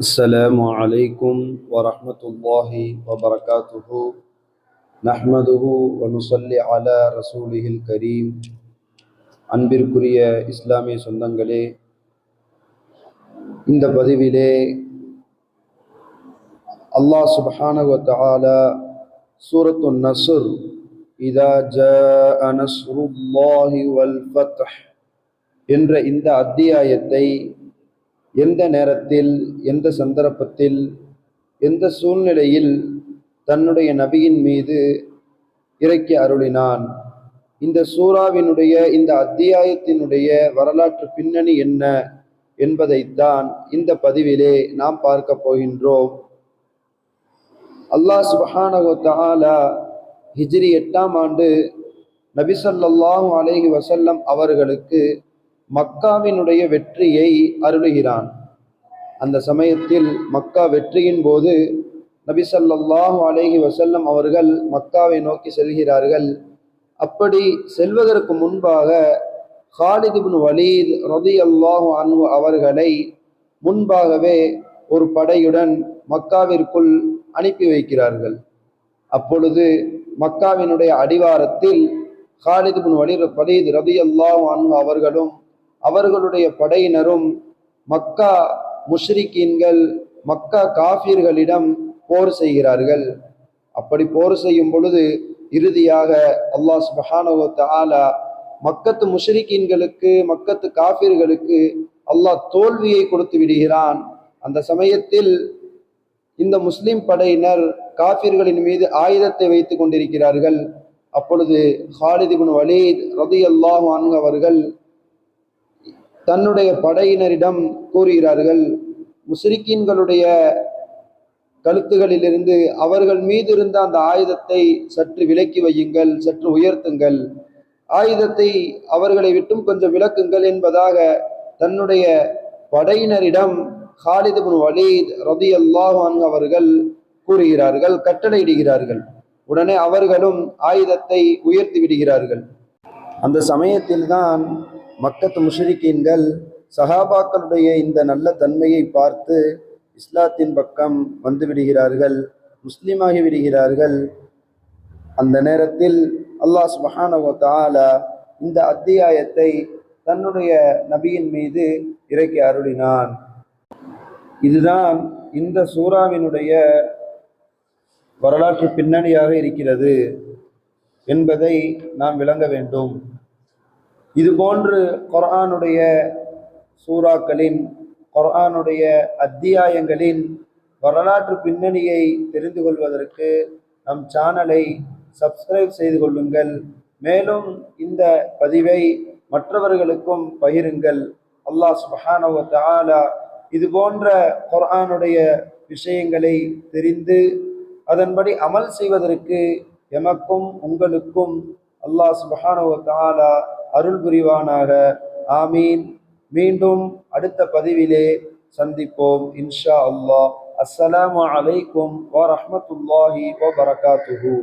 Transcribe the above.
السلام عليكم ورحمة الله وبركاته نحمده ونصلي على رسوله الكريم அன்பிற்குரிய இஸ்லாமிய சொந்தங்களே இந்த பதிவிலே அல்லாஹ் சுப்ஹானஹு வ தஆலா சூரத்து நஸ்ர் இதா ஜாஅ நஸ்ருல்லாஹி வல் ஃபத்ஹ் என்ற இந்த அத்தியாயத்தை எந்த நேரத்தில் எந்த சந்தர்ப்பத்தில் எந்த சூழ்நிலையில் தன்னுடைய நபியின் மீது இறக்கி அருளினான். இந்த சூறாவினுடைய இந்த அத்தியாயத்தினுடைய வரலாற்று பின்னணி என்ன என்பதைத்தான் இந்த பதிவிலே நாம் பார்க்க போகின்றோம். அல்லாஹ் சுபஹானகோத்தாலா ஹிஜ்ரி எட்டாம் ஆண்டு நபிசல்லாஹு அலேஹி வசல்லம் அவர்களுக்கு மக்காவினுடைய வெற்றியை அருளுகிறான். அந்த சமயத்தில் மக்கா வெற்றியின் போது நபி சல்லாஹு அலேஹி வசல்லம் அவர்கள் மக்காவை நோக்கி செல்கிறார்கள். அப்படி செல்வதற்கு முன்பாக ஹாலிதுபின் வலீத் ரதி அல்லாஹு அன்ஹு அவர்களை முன்பாகவே ஒரு படையுடன் மக்காவிற்குள் அனுப்பி வைக்கிறார்கள். அப்பொழுது மக்காவினுடைய அடிவாரத்தில் ஹாலிதுபின் வலீர் வலீத் ரதி அல்லாஹு அன்ஹு அவர்களும் அவர்களுடைய படையினரும் மக்கா முஷ்ரிக்கீன்கள் மக்கா காஃபியர்களிடம் போர் செய்கிறார்கள். அப்படி போர் செய்யும் பொழுது இறுதியாக அல்லாஹ் சுபஹானஹு ஆலா மக்கத்து முஷ்ரிக்கீன்களுக்கு மக்கத்து காஃபிர்களுக்கு அல்லாஹ் தோல்வியை கொடுத்து விடுகிறான். அந்த சமயத்தில் இந்த முஸ்லிம் படையினர் காஃபிர்களின் மீது ஆயுதத்தை வைத்து கொண்டிருக்கிறார்கள். அப்பொழுது ஹாலிதிபின் வலீத் ரதி அல்லாஹ் அவர்கள் தன்னுடைய படையினரிடம் கூறுகிறார்கள் முஸ்ரிக்கீன்களுடைய கழுத்துகளிலிருந்து அவர்கள் மீது இருந்த அந்த ஆயுதத்தை சற்று விலக்கி வையுங்கள் சற்று உயர்த்துங்கள். ஆயுதத்தை அவர்களை விட்டும் கொஞ்சம் விளக்குங்கள் என்பதாக தன்னுடைய படையினரிடம் ஹாலிது பின் வலீத் ரதி அல்லாஹான் அவர்கள் கூறுகிறார்கள் கட்டளையிடுகிறார்கள். உடனே அவர்களும் ஆயுதத்தை உயர்த்தி விடுகிறார்கள். அந்த சமயத்தில்தான் மக்கத்து முஷரிக்கீன்கள் சஹாபாக்களுடைய இந்த நல்ல தன்மையை பார்த்து இஸ்லாத்தின் பக்கம் வந்து விடுகிறார்கள் முஸ்லீமாகி விடுகிறார்கள். அந்த நேரத்தில் அல்லாஹ் சுபஹானஹு தாலா இந்த அத்தியாயத்தை தன்னுடைய நபியின் மீது இறக்கி அருளினான். இதுதான் இந்த சூறாவினுடைய வரலாற்று பின்னணியாக இருக்கிறது என்பதை நாம் விளங்க வேண்டும். இது போன்று குர்ஆனுடைய சூறாக்களின் குர்ஆனுடைய அத்தியாயங்களின் வரலாற்று பின்னணியை தெரிந்து கொள்வதற்கு நம் சேனலை சப்ஸ்கிரைப் செய்து கொள்ளுங்கள். மேலும் இந்த பதிவை மற்றவர்களுக்கும் பகிருங்கள். அல்லாஹ் சுபஹானஹு இது போன்ற குர்ஆனுடைய விஷயங்களை தெரிந்து அதன்படி அமல் செய்வதற்கு எமக்கும் உங்களுக்கும் அல்லாஹ் சுபஹானஹு வ அருள் புரிவானாக ஆமீன். மீண்டும் அடுத்த பதிவிலே சந்திப்போம். இன்ஷா அல்லாஹ். அஸ்ஸலாமு அலைக்கும் வரஹ்மத்துல்லாஹி வபரகாத்துஹு